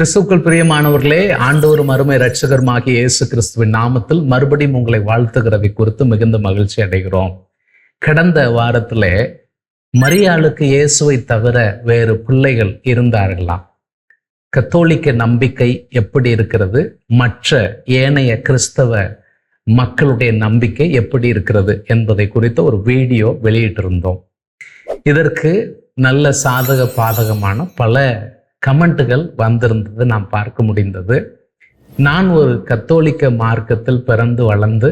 கிறிஸ்துக்கள் பிரியமானவர்களே ஆண்டோரும் அருமை ரட்சகருமாகிய இயேசு கிறிஸ்துவின் நாமத்தில் மறுபடியும் உங்களை வாழ்த்துகிறதை குறித்து மிகுந்த மகிழ்ச்சி அடைகிறோம். கடந்த வாரத்துல மரியாளுக்கு இயேசுவை தவிர வேறு பிள்ளைகள் இருந்தார்களாம் கத்தோலிக்க நம்பிக்கை எப்படி இருக்கிறது? மற்ற ஏனைய கிறிஸ்தவ மக்களுடைய நம்பிக்கை எப்படி இருக்கிறது என்பதை குறித்த ஒரு வீடியோ வெளியிட்டிருந்தோம். இதற்கு நல்ல சாதக பாதகமான பல கமெண்ட்டுகள் வந்திருந்தது நாம் பார்க்க முடிந்தது. நான் ஒரு கத்தோலிக்க மார்க்கத்தில் பிறந்து வளர்ந்து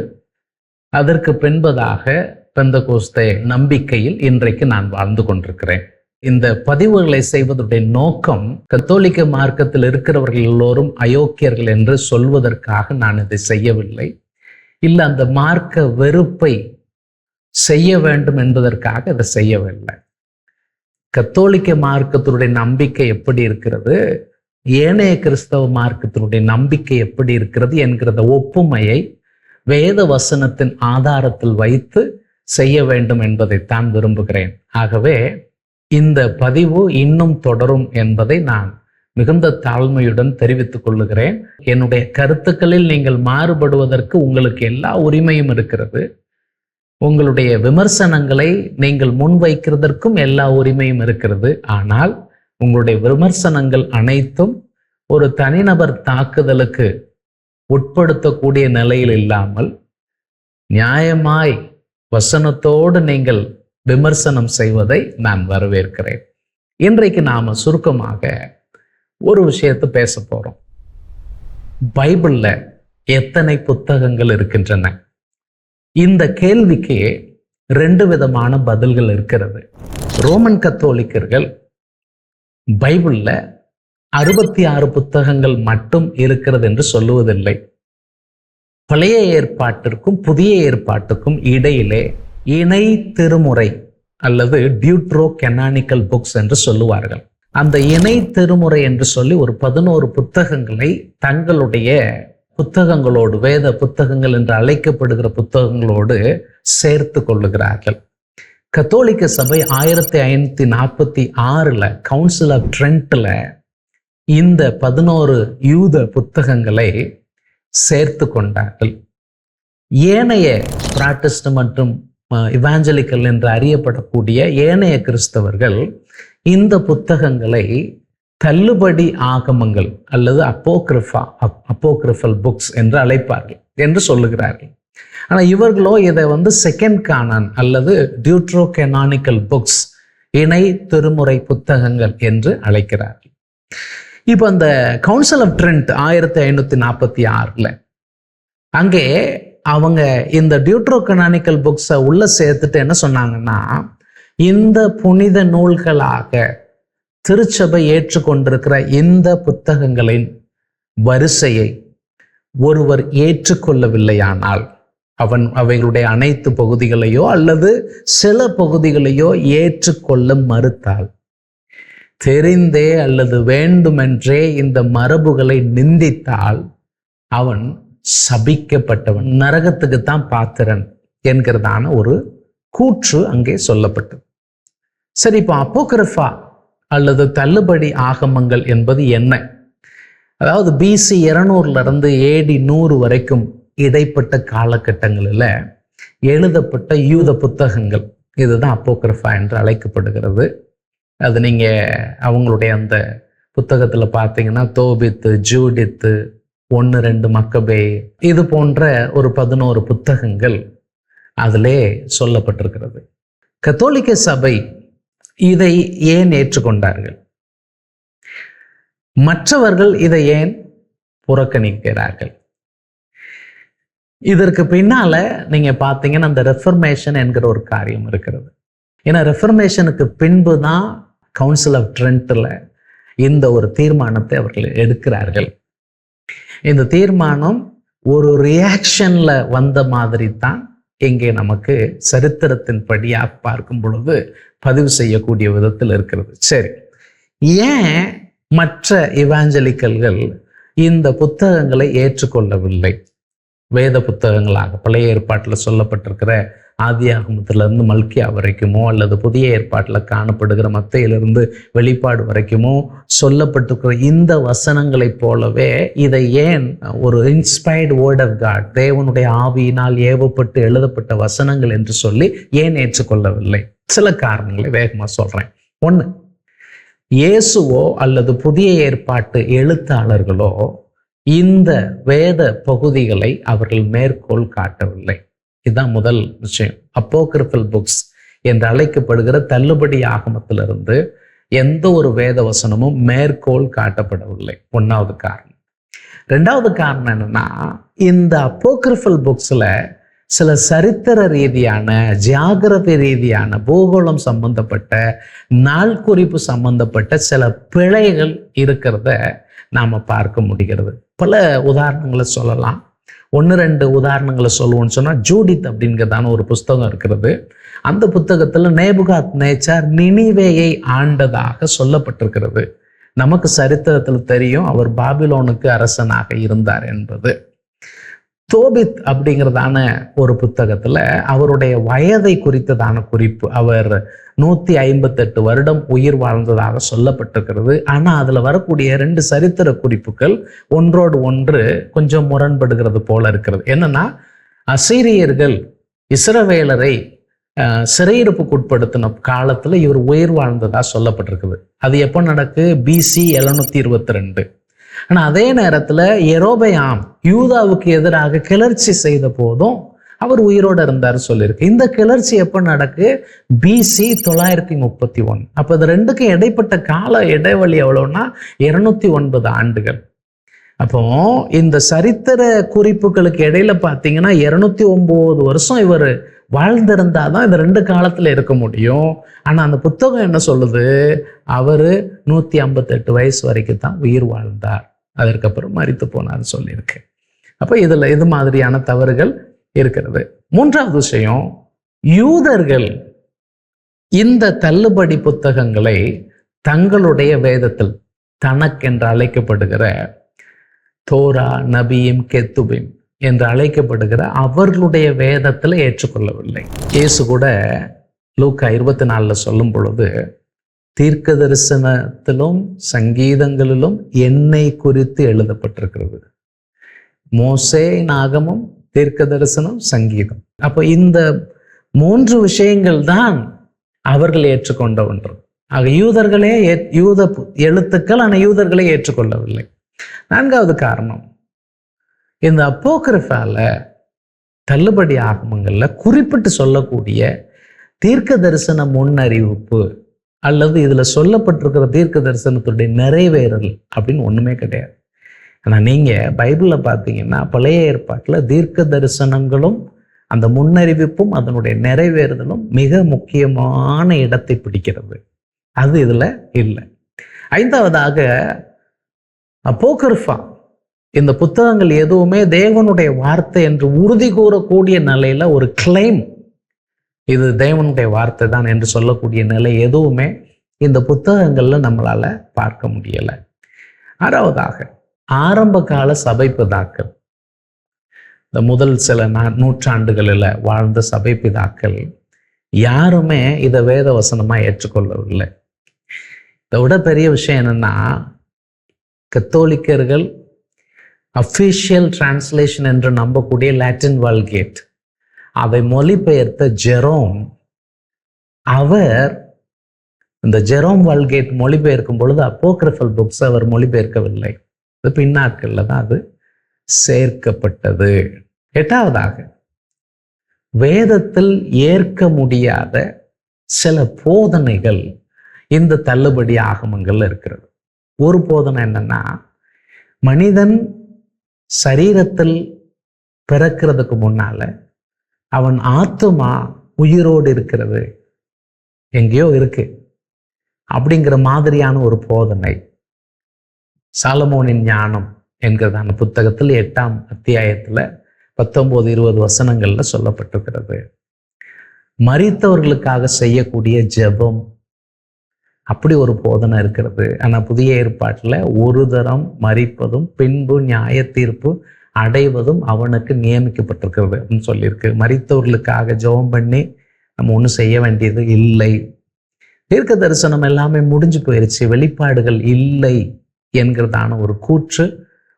அதற்கு பின்பதாக பெந்தகோஸ்தே நம்பிக்கையில் இன்றைக்கு நான் வாழ்ந்து கொண்டிருக்கிறேன். இந்த பதிவுகளை செய்வதுடைய நோக்கம் கத்தோலிக்க மார்க்கத்தில் இருக்கிறவர்கள் எல்லோரும் அயோக்கியர்கள் என்று சொல்வதற்காக நான் இதை செய்யவில்லை. இல்லை அந்த மார்க்க வெறுப்பை செய்ய வேண்டும் என்பதற்காக இதை செய்யவில்லை. கத்தோலிக்க மார்க்கத்தினுடைய நம்பிக்கை எப்படி இருக்கிறது? ஏனைய கிறிஸ்தவ மார்க்கத்தினுடைய நம்பிக்கை எப்படி இருக்கிறது என்கிறத ஒப்புமையை வேத வசனத்தின் ஆதாரத்தில் வைத்து செய்ய வேண்டும் என்பதைத்தான் விரும்புகிறேன். ஆகவே இந்த பதிவு இன்னும் தொடரும் என்பதை நான் மிகுந்த தாழ்மையுடன் தெரிவித்துக் கொள்ளுகிறேன். என்னுடைய கருத்துக்களில் நீங்கள் மாறுபடுவதற்கு உங்களுக்கு எல்லா உரிமையும் இருக்கிறது. உங்களுடைய விமர்சனங்களை நீங்கள் முன்வைக்கிறதற்கும் எல்லா உரிமையும் இருக்கிறது. ஆனால் உங்களுடைய விமர்சனங்கள் அனைத்தும் ஒரு தனிநபர் தாக்குதலுக்கு உட்படுத்தக்கூடிய நிலையில் இல்லாமல் நியாயமாய் வசனத்தோடு நீங்கள் விமர்சனம் செய்வதை நான் வரவேற்கிறேன். இன்றைக்கு நாம் சுருக்கமாக ஒரு விஷயத்தை பேச போகிறோம் பைபிளில் எத்தனை புத்தகங்கள் இருக்கின்றன? இந்த கேள்விக்கு ரெண்டு விதமான பதில்கள் இருக்கிறது. ரோமன் கத்தோலிக்கர்கள் பைபிளில் அறுபத்தி ஆறு புத்தகங்கள் மட்டும் இருக்கிறது என்று சொல்லுவதில்லை. பழைய ஏற்பாட்டிற்கும் புதிய ஏற்பாட்டுக்கும் இடையிலே இணை திருமுறை அல்லது டியூட்ரோ கெனானிக்கல் புக்ஸ் என்று சொல்லுவார்கள். அந்த இணை திருமுறை என்று சொல்லி ஒரு பதினோரு புத்தகங்களை தங்களுடைய புத்தகங்களோடு வேத புத்தகங்கள் என்று அழைக்கப்படுகிற புத்தகங்களோடு சேர்த்து கொள்ளுகிறார்கள். கத்தோலிக்க சபை ஆயிரத்தி ஐநூத்தி நாற்பத்தி ஆறுல கவுன்சில் ஆஃப் ட்ரெண்ட்ல இந்த பதினோரு யூத புத்தகங்களை சேர்த்து கொண்டார்கள். ஏனைய பிராட்டிஸ்ட் மற்றும் இவாஞ்சலிக்கல் என்று அறியப்படக்கூடிய ஏனைய கிறிஸ்தவர்கள் இந்த புத்தகங்களை தள்ளுபடி ஆகமங்கள் அல்லது அப்போக்ரிஃபா அப்போக்ரிஃபல் புக்ஸ் என்று அழைப்பார்கள் என்று சொல்லுகிறார்கள். ஆனால் இவர்களோ இதை வந்து செகண்ட் கானான் அல்லது டியூட்ரோ கெனானிக்கல் புக்ஸ் இணை திருமுறை புத்தகங்கள் என்று அழைக்கிறார்கள். இப்போ அந்த கவுன்சில் ஆஃப் ட்ரெண்ட் ஆயிரத்தி ஐநூற்றி நாற்பத்தி ஆறில் அங்கே அவங்க இந்த டியூட்ரோகனானிக்கல் புக்ஸை உள்ள சேர்த்துட்டு என்ன சொன்னாங்கன்னா இந்த புனித நூல்களாக திருச்சபை ஏற்றுக்கொண்டிருக்கிற இந்த புத்தகங்களின் வரிசையை ஒருவர் ஏற்றுக்கொள்ளவில்லையானால் அவன் அவைகளுடைய அனைத்து பகுதிகளையோ அல்லது சில பகுதிகளையோ ஏற்றுக்கொள்ள மறுத்தால் தெரிந்தே அல்லது வேண்டுமென்றே இந்த மரபுகளை நிந்தித்தால் அவன் சபிக்கப்பட்டவன் நரகத்துக்கு தான் பாத்திரன் என்கிறதான ஒரு கூற்று அங்கே சொல்லப்பட்டது. சரி இப்போ அப்போகிரஃபா அல்லது தள்ளுபடி ஆகமங்கள் என்பது என்ன? அதாவது பிசி இருநூறுல இருந்து ஏடி நூறு வரைக்கும் இடைப்பட்ட காலகட்டங்களில் எழுதப்பட்ட யூத புத்தகங்கள். இதுதான் அப்போக்ரஃபா என்று அழைக்கப்படுகிறது. அது நீங்கள் அவங்களுடைய அந்த புத்தகத்தில் பார்த்தீங்கன்னா தோபித்து ஜூடித்து ஒன்று ரெண்டு மக்கபே இது போன்ற ஒரு பதினோரு புத்தகங்கள் அதிலே சொல்லப்பட்டிருக்கிறது. கத்தோலிக்க சபை இதை ஏன் ஏற்றுக்கொண்டார்கள்? மற்றவர்கள் இதை ஏன் புறக்கணிக்கிறார்கள்? இதற்கு பின்னால நீங்க பார்த்தீங்கன்னா அந்த ரெஃபர்மேஷன் என்கிற ஒரு காரியம் இருக்கிறது. ஏன்னா ரெஃபர்மேஷனுக்கு பின்பு தான் கவுன்சில் ஆஃப் ட்ரெண்ட்ல இந்த ஒரு தீர்மானத்தை அவர்கள் எடுக்கிறார்கள். இந்த தீர்மானம் ஒரு ரியாக்ஷன்ல வந்த மாதிரி தான் இங்கே நமக்கு சரித்திரத்தின் படியாக பார்க்கும் பொழுது பதிவு செய்யக்கூடிய விதத்தில் இருக்கிறது. சரி. ஏன் மற்ற இவாஞ்சலிக்கல்கள் இந்த புத்தகங்களை ஏற்றுக்கொள்ளவில்லை? வேத புத்தகங்களாக பழைய ஏற்பாட்டில் சொல்லப்பட்டிருக்கிற ஆதியாகமத்திலிருந்து மல்கியா வரைக்குமோ அல்லது புதிய ஏற்பாட்டில் காணப்படுகிற மத்தையிலிருந்து வெளிப்பாடு வரைக்குமோ சொல்லப்பட்டிருக்கிற இந்த வசனங்களைப் போலவே இதை ஏன் ஒரு இன்ஸ்பயர்டு வேர்ட் ஆஃப் காட் தேவனுடைய ஆவியினால் ஏவப்பட்டு எழுதப்பட்ட வசனங்கள் என்று சொல்லி ஏன் ஏற்றுக்கொள்ளவில்லை? சில காரணங்களை வேகமாக சொல்கிறேன் ஒன்று இயேசுவோ அல்லது புதிய ஏற்பாட்டு எழுத்தாளர்களோ இந்த வேத பகுதிகளை அவர்கள் மேற்கோள் காட்டவில்லை. இதுதான் முதல் விஷயம். அப்போகிரிஃபல் புக்ஸ் என்று அழைக்கப்படுகிற தள்ளுபடி ஆகமத்திலிருந்து எந்த ஒரு வேத வசனமும் மேற்கோள் காட்டப்படவில்லை. ஒன்றாவது காரணம். ரெண்டாவது காரணம் என்னன்னா இந்த அப்போகிரிஃபல் புக்ஸில் சில சரித்திர ரீதியான ஜியாகிரபி ரீதியான பூகோளம் சம்பந்தப்பட்ட நாள் குறிப்பு சம்பந்தப்பட்ட சில பிழைகள் இருக்கிறத நாம் பார்க்க முடிகிறது. பல உதாரணங்களை சொல்லலாம். ஒன்று ரெண்டு உதாரணங்களை சொல்லுவோம்னு சொன்னால் ஜூடித் அப்படிங்கிறதான ஒரு புஸ்தகம் இருக்கிறது. அந்த புத்தகத்தில் நேபுகாத் நேச்சார் நினிவேயை ஆண்டதாக சொல்லப்பட்டிருக்கிறது. நமக்கு சரித்திரத்தில் தெரியும் அவர் பாபிலோனுக்கு அரசனாக இருந்தார் என்பது. தோபித் அப்படிங்கிறதான ஒரு புத்தகத்துல அவருடைய வயதை குறித்ததான குறிப்பு. அவர் நூத்தி ஐம்பத்தெட்டு வருடம் உயிர் வாழ்ந்ததாக சொல்லப்பட்டிருக்கிறது. ஆனா அதுல வரக்கூடிய ரெண்டு சரித்திர குறிப்புகள் ஒன்றோடு ஒன்று கொஞ்சம் முரண்படுகிறது போல இருக்கிறது. என்னன்னா அசீரியர்கள் இஸ்ரவேலரை அஹ், சிறையிருப்புக்குட்படுத்தின காலத்துல இவர் உயிர் வாழ்ந்ததா சொல்லப்பட்டிருக்குது. அது எப்போ நடக்கு? பிசி எழுநூத்தி இருபத்தி ரெண்டு. ஆனா அதே நேரத்துல எரோபயாம் யூதாவுக்கு எதிராக கிளர்ச்சி செய்த போதும் அவர் உயிரோட இருந்தார் சொல்லியிருக்கு இந்த கிளர்ச்சி எப்போ நடக்கு? பிசி தொள்ளாயிரத்தி முப்பத்தி ஒன் அப்போ இது ரெண்டுக்கும் இடைப்பட்ட கால இடைவெளி எவ்வளோன்னா இருநூத்தி ஒன்பது ஆண்டுகள். அப்போ இந்த சரித்திர குறிப்புகளுக்கு இடையில பார்த்தீங்கன்னா இருநூத்தி ஒன்பது வருஷம் இவர் வாழ்ந்திருந்தாதான் இந்த ரெண்டு காலத்தில் இருக்க முடியும். ஆனால் அந்த புத்தகம் என்ன சொல்லுது? அவர் நூற்றி ஐம்பத்தெட்டு வயசு வரைக்கும் தான் உயிர் வாழ்ந்தார். அதற்கப்புறம் மறித்து போனார்னு சொல்லியிருக்கு. அப்போ இதில் இது மாதிரியான தவறுகள் இருக்கிறது? மூன்றாவது விஷயம் யூதர்கள் இந்த தள்ளுபடி புத்தகங்களை தங்களுடைய வேதத்தில் தனக் என்று அழைக்கப்படுகிற தோரா நபியும் கெத்துபிம் என்று அழைக்கப்படுகிற அவர்களுடைய வேதத்தில் ஏற்றுக்கொள்ளவில்லை. இயேசு கூட லூக்கா இருபத்தி நாலில் சொல்லும் பொழுது தீர்க்க தரிசனத்திலும் சங்கீதங்களிலும் என்னை குறித்து எழுதப்பட்டிருக்கிறது. மோசே நாகமும் தீர்க்க தரிசனம் சங்கீதம். அப்போ இந்த மூன்று விஷயங்கள் தான் அவர்கள் ஏற்றுக்கொண்ட ஒன்று. ஆக யூதர்களே யூத எழுத்துக்கள் ஆனால் யூதர்களே ஏற்றுக்கொள்ளவில்லை. நான்காவது காரணம் இந்த அப்போக்கிரஃபால தள்ளுபடி ஆகமங்களில் குறிப்பிட்டு சொல்லக்கூடிய தீர்க்க தரிசன முன்னறிவிப்பு அல்லது இதில் சொல்லப்பட்டிருக்கிற தீர்க்க தரிசனத்துடைய நிறைவேறல் அப்படின்னு ஒன்றுமே கிடையாது. ஆனால் நீங்கள் பைபிளில் பார்த்தீங்கன்னா பழைய ஏற்பாட்டில் தீர்க்க தரிசனங்களும் அந்த முன்னறிவிப்பும் அதனுடைய நிறைவேறுதலும் மிக முக்கியமான இடத்தை பிடிக்கிறது. அது இதில் இல்லை. ஐந்தாவதாக போக்கர்ஃபா இந்த புத்தகங்கள் எதுவுமே தேவனுடைய வார்த்தை என்று உறுதி கூறக்கூடிய நிலையில ஒரு கிளைம் இது தேவனுடைய வார்த்தை தான் என்று சொல்லக்கூடிய நிலை எதுவுமே இந்த புத்தகங்களில் நம்மளால் பார்க்க முடியலை. ஆறாவதாக ஆரம்ப கால சபை பிதாக்கள் இந்த முதல் சில நா- நூற்றாண்டுகளில் வாழ்ந்த சபை பிதாக்கள் யாருமே இதை வேத வசனமாக ஏற்றுக்கொள்ளவில்லை. இதை விட பெரிய விஷயம் என்னன்னா கத்தோலிக்கர்கள் அஃபிஷியல் டிரான்ஸ்லேஷன் என்று நம்பக்கூடிய லாட்டின் வால்கேட் அதை மொழிபெயர்த்த ஜெரோம் அவர் இந்த ஜெரோம் வால்கேட் மொழிபெயர்க்கும் பொழுது அப்போக்ரிஃபல் புக்ஸ் அவர் மொழிபெயர்க்கவில்லை. அது பின்னாட்கள்ல தான் அது சேர்க்கப்பட்டது. எட்டாவதாக வேதத்தில் ஏற்க முடியாத சில போதனைகள் இந்த தள்ளுபடி ஆகமங்கள்ல இருக்கிறது. ஒரு போதனை என்னன்னா மனிதன் சரீரத்தில் பிறக்கிறதுக்கு முன்னால அவன் ஆத்துமா உயிரோடு இருக்கிறது. எங்கேயோ இருக்கு. அப்படிங்கிற மாதிரியான ஒரு போதனை சாலமோனின் ஞானம் என்கிறதான புத்தகத்தில் எட்டாம் அத்தியாயத்துல பத்தொன்பது இருபது வசனங்கள்ல சொல்லப்பட்டிருக்கிறது. மறித்தவர்களுக்காக செய்யக்கூடிய ஜெபம் அப்படி ஒரு போதனை இருக்கிறது. ஆனால் புதிய ஏற்பாட்டில் ஒரு தரம் மறிப்பதும் பின்பு நியாய தீர்ப்பு அடைவதும் அவனுக்கு நியமிக்கப்பட்டிருக்கிறது அப்படின்னு சொல்லியிருக்கு. மரித்தவர்களுக்காக ஜெபம் பண்ணி நம்ம ஒன்றும் செய்ய வேண்டியது இல்லை. தீர்க்க தரிசனம் எல்லாமே முடிஞ்சு போயிருச்சு. வெளிப்பாடுகள் இல்லை என்கிறதான ஒரு கூற்று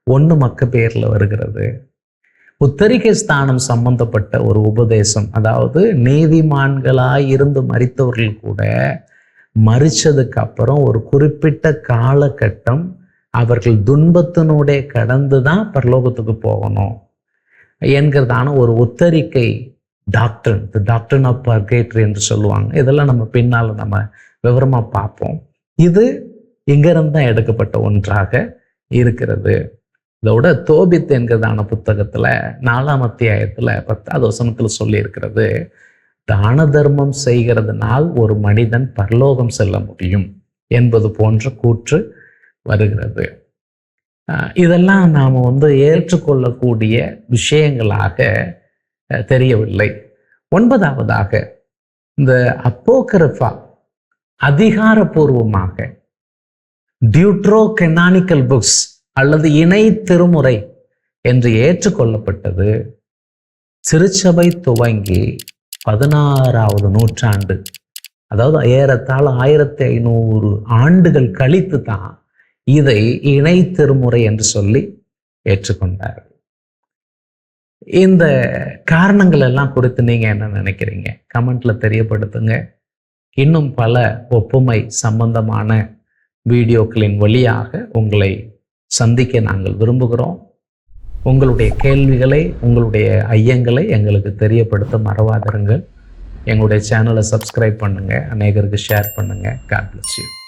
ஒன்று மக்க பேரில் வருகிறது. உத்தரிக்கை ஸ்தானம் சம்பந்தப்பட்ட ஒரு உபதேசம். அதாவது நீதிமான்களாய் இருந்து மறித்தவர்கள் கூட மறிச்சதுக்கு அப்புறம் ஒரு குறிப்பிட்ட காலகட்டம் அவர்கள் துன்பத்தினுடைய கடந்து தான் பரலோகத்துக்கு போகணும் என்கிறதான ஒரு உத்தரிக்கை doctor the doctor of purgatory என்று சொல்லுவாங்க. இதெல்லாம் நம்ம பின்னால் நம்ம விவரமாக பார்ப்போம். இது இங்கிருந்து தான் எடுக்கப்பட்ட ஒன்றாக இருக்கிறது. இதோட தோபித் என்கிறதான புத்தகத்துல நாலாம் அத்தியாயத்துல பத்தாவது வசனத்தில் சொல்லியிருக்கிறது. தான தர்மம் செய்கிறதுனால் ஒரு மனிதன் பரலோகம் செல்ல முடியும் என்பது போன்ற கூற்று வருகிறது. இதெல்லாம் நாம் வந்து ஏற்றுக்கொள்ளக்கூடிய விஷயங்களாக தெரியவில்லை. ஒன்பதாவதாக இந்த அப்போகரஃபா அதிகாரப்பூர்வமாக டியூட்ரோ கெனானிக்கல் புக்ஸ் அல்லது இணை திருமுறை என்று ஏற்றுக்கொள்ளப்பட்டது. திருச்சபை துவங்கி பதினாறாவது நூற்றாண்டு. அதாவது ஏறத்தாழ ஆயிரத்தி ஐநூறு ஆண்டுகள் கழித்து தான் இதை இணை திருமுறை என்று சொல்லி ஏற்றுக்கொண்டார். இந்த காரணங்கள் எல்லாம் குறித்து நீங்க என்ன நினைக்கிறீங்க? கமெண்ட்ல தெரியப்படுத்துங்க. இன்னும் பல ஒப்புமை சம்பந்தமான வீடியோக்களின் வழியாக உங்களை சந்திக்க நாங்கள் விரும்புகிறோம். உங்களுடைய கேள்விகளை உங்களுடைய ஐயங்களை எங்களுக்கு தெரியப்படுத்த மறவாதிருங்கள். எங்களுடைய சேனலை சப்ஸ்கிரைப் பண்ணுங்கள் அநேகருக்கு ஷேர் பண்ணுங்கள் காட் பிளஸ் யூ